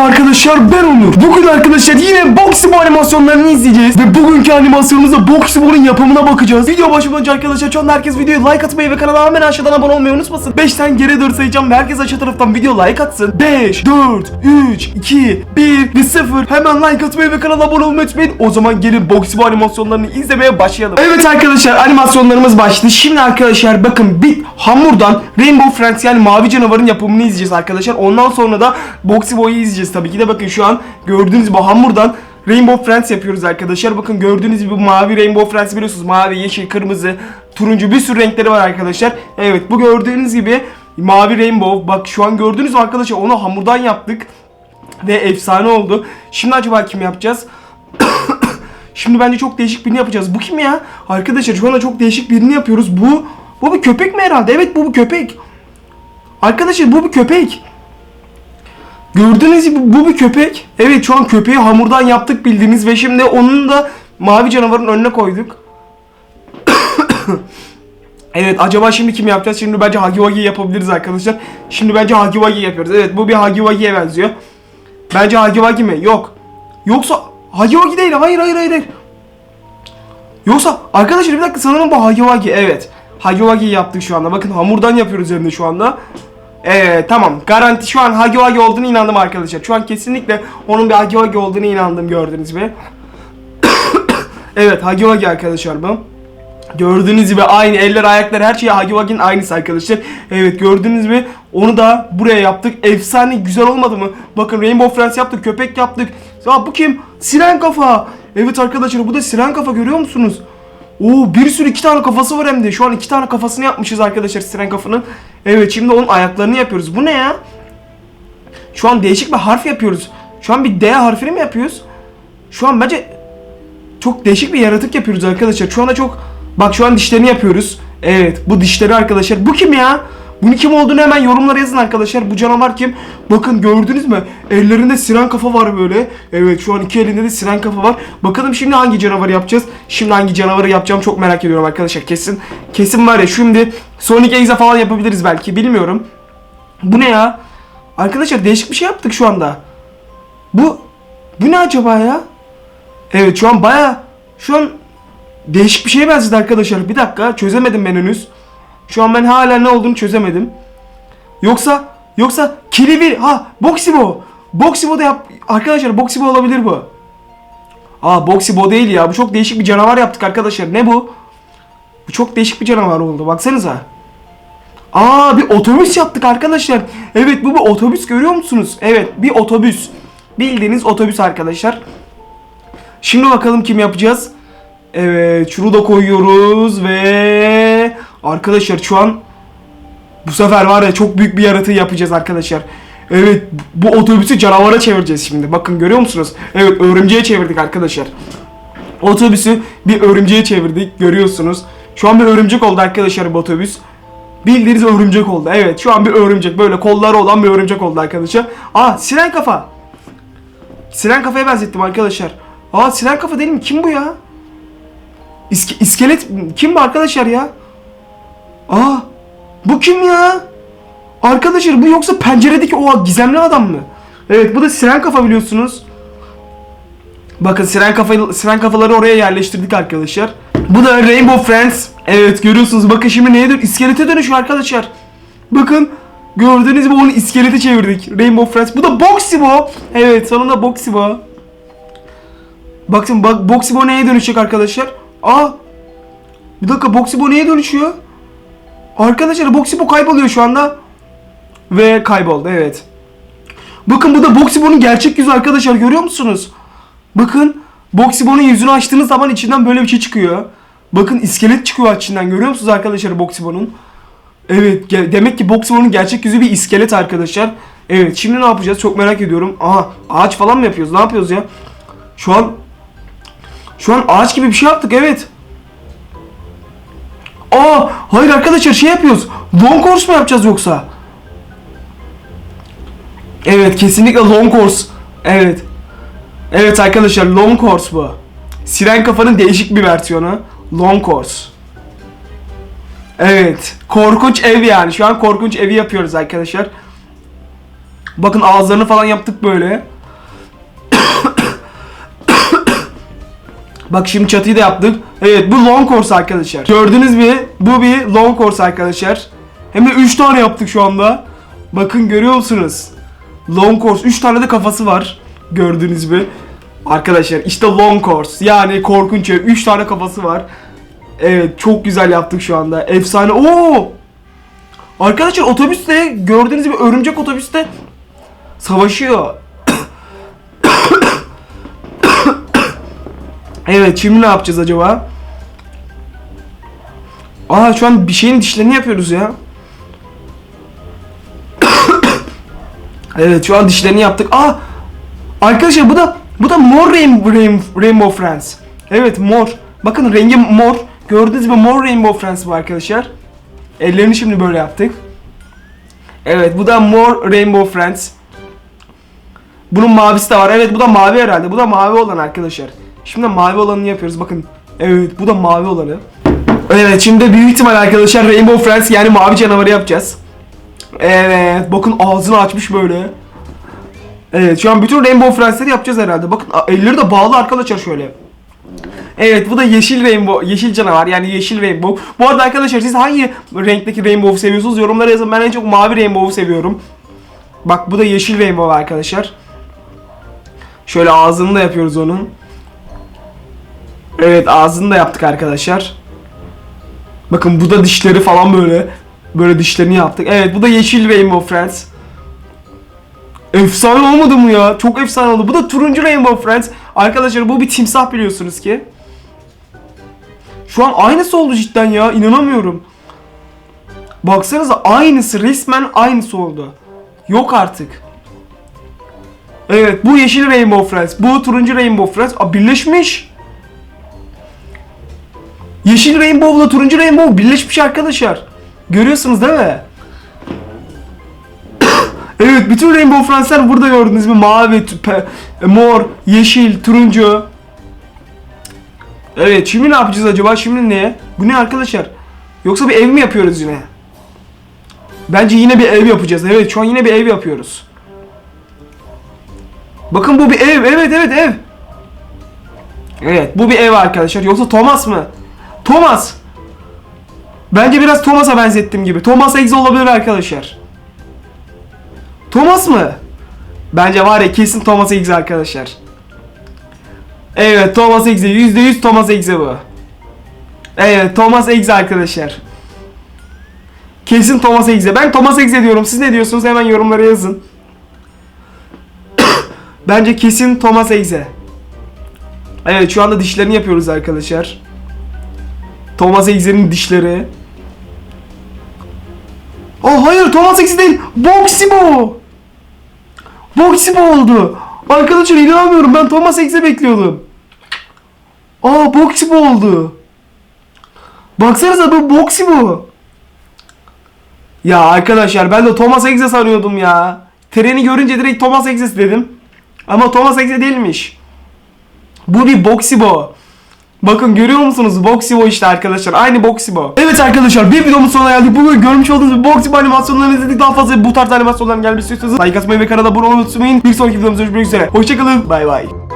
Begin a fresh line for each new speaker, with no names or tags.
Arkadaşlar ben Onur. Bugün arkadaşlar yine Boxy Boy animasyonlarını izleyeceğiz. Ve bugünkü animasyonumuzda Boxy Boy'un yapımına bakacağız. Video başlamadan arkadaşlar şu herkes videoya like atmayı ve kanala hemen aşağıdan abone olmayı unutmasın. 5'ten geri doğru sayacağım ve herkes aşağı taraftan video like atsın. 5, 4, 3, 2, 1 ve 0. Hemen like atmayı ve kanala abone olmayı unutmayın. O zaman gelin Boxy Boy animasyonlarını izlemeye başlayalım. Evet arkadaşlar animasyonlarımız başladı. Şimdi arkadaşlar bakın bir hamurdan Rainbow Friends yani mavi canavarın yapımını izleyeceğiz arkadaşlar. Ondan sonra da Boxy Boy'u izleyeceğiz tabii ki de bakın şu an gördüğünüz gibi hamurdan Rainbow Friends yapıyoruz arkadaşlar. Bakın gördüğünüz gibi mavi Rainbow Friends biliyorsunuz. Mavi, yeşil, kırmızı, turuncu bir sürü renkleri var arkadaşlar. Evet bu gördüğünüz gibi mavi Rainbow. Bak şu an gördüğünüz arkadaşlar onu hamurdan yaptık. Ve efsane oldu. Şimdi acaba kim yapacağız? Şimdi bence çok değişik birini yapacağız. Bu kim ya? Arkadaşlar şu anda çok değişik birini yapıyoruz. Bu bu bir köpek mi herhalde? Evet bu bir köpek. Arkadaşlar bu bir köpek. Gördüğünüz gibi bu bir köpek. Evet şu an köpeği hamurdan yaptık bildiğiniz ve şimdi onun da mavi canavarın önüne koyduk. evet acaba şimdi kim yapacağız? Şimdi bence Hagi Wagi yapabiliriz arkadaşlar. Şimdi bence Hagi Wagi yapıyoruz. Evet bu bir Hagi Wagi'ye benziyor. Bence Hagi Wagi mi? Yok. Yoksa Hagi Wagi değil. Hayır hayır hayır. Yoksa arkadaşlar bir dakika sanırım bu Hagi Wagi. Evet. Hagi Wagi yaptık şu anda. Bakın hamurdan yapıyoruz hem de şu anda. Evet tamam. Garanti şu an Hagi Wagi olduğunu inandım arkadaşlar. Şu an kesinlikle onun bir Hagi Wagi olduğunu inandım gördüğünüz gibi. evet Hagi Wagi arkadaşlar bu. Gördüğünüz gibi aynı eller ayaklar her şey Hagi Wagi'nin aynısı arkadaşlar. Evet gördüğünüz gibi onu da buraya yaptık. Efsane güzel olmadı mı? Bakın Rainbow Friends yaptık, köpek yaptık. Ya bu kim? Siren kafa. Evet arkadaşlar bu da siren kafa görüyor musunuz? Oo bir sürü iki tane kafası var hem de. Şu an iki tane kafasını yapmışız arkadaşlar siren kafanın. Evet şimdi onun ayaklarını yapıyoruz. Bu ne ya? Şu an değişik bir harf yapıyoruz. Şu an bir D harfini mi yapıyoruz? Şu an bence çok değişik bir yaratık yapıyoruz arkadaşlar. Şu anda çok bak şu an dişlerini yapıyoruz. Evet bu dişleri arkadaşlar. Bu kim ya? Bunun kim olduğunu hemen yorumlara yazın arkadaşlar. Bu canavar kim? Bakın gördünüz mü? Ellerinde siren kafa var böyle. Evet şu an iki elinde de siren kafa var. Bakalım şimdi hangi canavarı yapacağız? Şimdi hangi canavarı yapacağım çok merak ediyorum arkadaşlar. Kesin kesin var ya şimdi Sonic Exa falan yapabiliriz belki bilmiyorum. Bu ne ya? Arkadaşlar değişik bir şey yaptık şu anda. Bu bu ne acaba ya? Evet şu an baya şu an değişik bir şeye benzedi arkadaşlar. Bir dakika çözemedim ben henüz. Şu an ben hala ne olduğunu çözemedim. Yoksa yoksa Kilivi ha Boxibo. Boxibo da yap arkadaşlar Boxibo olabilir bu. Aa Boxibo değil ya. Bu çok değişik bir canavar yaptık arkadaşlar. Ne bu? Bu çok değişik bir canavar oldu. Baksanıza. Aa bir otobüs yaptık arkadaşlar. Evet bu bir otobüs görüyor musunuz? Evet bir otobüs. Bildiğiniz otobüs arkadaşlar. Şimdi bakalım kim yapacağız. Evet şunu da koyuyoruz ve arkadaşlar şu an bu sefer var ya çok büyük bir yaratığı yapacağız arkadaşlar. Evet bu otobüsü canavara çevireceğiz şimdi. Bakın görüyor musunuz? Evet örümceğe çevirdik arkadaşlar. Otobüsü bir örümceğe çevirdik görüyorsunuz. Şu an bir örümcek oldu arkadaşlar bu otobüs. Bildiğiniz örümcek oldu. Evet şu an bir örümcek böyle kolları olan bir örümcek oldu arkadaşlar. Aa siren kafa. Siren kafaya benzettim arkadaşlar. Aa siren kafa değil mi? Kim bu ya? İske, iskelet kim bu arkadaşlar ya? Aa bu kim ya? Arkadaşlar bu yoksa penceredeki o gizemli adam mı? Evet bu da siren kafa biliyorsunuz. Bakın siren kafa siren kafaları oraya yerleştirdik arkadaşlar. Bu da Rainbow Friends. Evet görüyorsunuz bakın şimdi neye dön iskelete dönüşüyor arkadaşlar. Bakın gördüğünüz gibi onu iskelete çevirdik. Rainbow Friends. Bu da Boxibo. Evet sonunda Boxibo. Bakın bak Boxibo neye dönüşecek arkadaşlar? Aa! Bir dakika Boxibo neye dönüşüyor? Arkadaşlar Boxibo kayboluyor şu anda. Ve kayboldu evet. Bakın bu da Boxibo'nun gerçek yüzü arkadaşlar görüyor musunuz? Bakın Boxibo'nun yüzünü açtığınız zaman içinden böyle bir şey çıkıyor. Bakın iskelet çıkıyor içinden görüyor musunuz arkadaşlar Boxibo'nun? Evet demek ki Boxibo'nun gerçek yüzü bir iskelet arkadaşlar. Evet şimdi ne yapacağız çok merak ediyorum. Aha ağaç falan mı yapıyoruz ne yapıyoruz ya? Şu an şu an ağaç gibi bir şey yaptık evet. Aa hayır arkadaşlar şey yapıyoruz. Long course mu yapacağız yoksa? Evet kesinlikle long course. Evet. Evet arkadaşlar long course bu. Siren kafanın değişik bir versiyonu. Long course. Evet. Korkunç ev yani. Şu an korkunç evi yapıyoruz arkadaşlar. Bakın ağızlarını falan yaptık böyle. Bak şimdi çatıyı da yaptık. Evet bu long course arkadaşlar. Gördünüz mü? Bu bir long course arkadaşlar. Hem de 3 tane yaptık şu anda. Bakın görüyor musunuz? Long course 3 tane de kafası var. Gördüğünüz gibi. Arkadaşlar işte long course. Yani korkunç ev. 3 tane kafası var. Evet çok güzel yaptık şu anda. Efsane. Oo! Arkadaşlar otobüste gördüğünüz gibi örümcek otobüste savaşıyor. Evet şimdi ne yapacağız acaba? Aa şu an bir şeyin dişlerini yapıyoruz ya. evet şu an dişlerini yaptık. Aa arkadaşlar bu da bu da mor rainbow, rainbow friends. Evet mor. Bakın rengi mor. Gördüğünüz gibi mor rainbow friends bu arkadaşlar. Ellerini şimdi böyle yaptık. Evet bu da mor rainbow friends. Bunun mavisi de var. Evet bu da mavi herhalde. Bu da mavi olan arkadaşlar. Şimdi mavi olanını yapıyoruz. Bakın. Evet bu da mavi olanı. Evet şimdi büyük ihtimal arkadaşlar Rainbow Friends yani mavi canavarı yapacağız. Evet bakın ağzını açmış böyle. Evet şu an bütün Rainbow Friends'leri yapacağız herhalde. Bakın elleri de bağlı arkadaşlar şöyle. Evet bu da yeşil rainbow, yeşil canavar yani yeşil rainbow. Bu arada arkadaşlar siz hangi renkteki rainbow seviyorsunuz yorumlara yazın. Ben en çok mavi rainbow'u seviyorum. Bak bu da yeşil rainbow arkadaşlar. Şöyle ağzını da yapıyoruz onun. Evet ağzını da yaptık arkadaşlar. Bakın bu da dişleri falan böyle. Böyle dişlerini yaptık. Evet bu da yeşil Rainbow Friends. Efsane olmadı mı ya? Çok efsane oldu. Bu da turuncu Rainbow Friends. Arkadaşlar bu bir timsah biliyorsunuz ki. Şu an aynısı oldu cidden ya. İnanamıyorum. Baksanıza aynısı resmen aynısı oldu. Yok artık. Evet bu yeşil Rainbow Friends. Bu turuncu Rainbow Friends. Aa, birleşmiş. Yeşil Rainbow'la turuncu Rainbow birleşmiş arkadaşlar. Görüyorsunuz değil mi? evet bütün Rainbow Friends'ler burada gördünüz mü? Mavi, mor, yeşil, turuncu. Evet şimdi ne yapacağız acaba? Şimdi ne? Bu ne arkadaşlar? Yoksa bir ev mi yapıyoruz yine? Bence yine bir ev yapacağız. Evet şu an yine bir ev yapıyoruz. Bakın bu bir ev. Evet evet ev. Evet bu bir ev arkadaşlar. Yoksa Thomas mı? Thomas. Bence biraz Thomas'a benzettim gibi. Thomas Eggs olabilir arkadaşlar. Thomas mı? Bence var ya kesin Thomas Eggs arkadaşlar. Evet Thomas Eggs'e %100 Thomas Eggs'e bu. Evet Thomas Eggs arkadaşlar. Kesin Thomas Eggs'e. Ben Thomas Eggs'e diyorum. Siz ne diyorsunuz? Hemen yorumlara yazın. Bence kesin Thomas Eggs'e. Evet şu anda dişlerini yapıyoruz arkadaşlar. Thomas Eggs'in dişleri. Oh hayır Thomas Eggs değil. Boxibo. Boxibo oldu. Arkadaşlar inanamıyorum ben Thomas Eggs'e bekliyordum. Aa Boxibo oldu. Baksanıza bu Boxibo. Ya arkadaşlar ben de Thomas Eggs'e sanıyordum ya. Treni görünce direkt Thomas Eggs'e dedim. Ama Thomas Eggs'e değilmiş. Bu bir Boxibo. Bakın görüyor musunuz? Boxibo işte arkadaşlar. Aynı Boxibo. Evet arkadaşlar bir videomuz sonuna geldik. Bugün görmüş olduğunuz gibi Boxibo animasyonlarını izledik. Daha fazla bu tarz animasyonların gelmesi istiyorsanız like atmayı ve kanala abone olmayı unutmayın. Bir sonraki videomuzda görüşmek üzere. Hoşçakalın. Bay bay.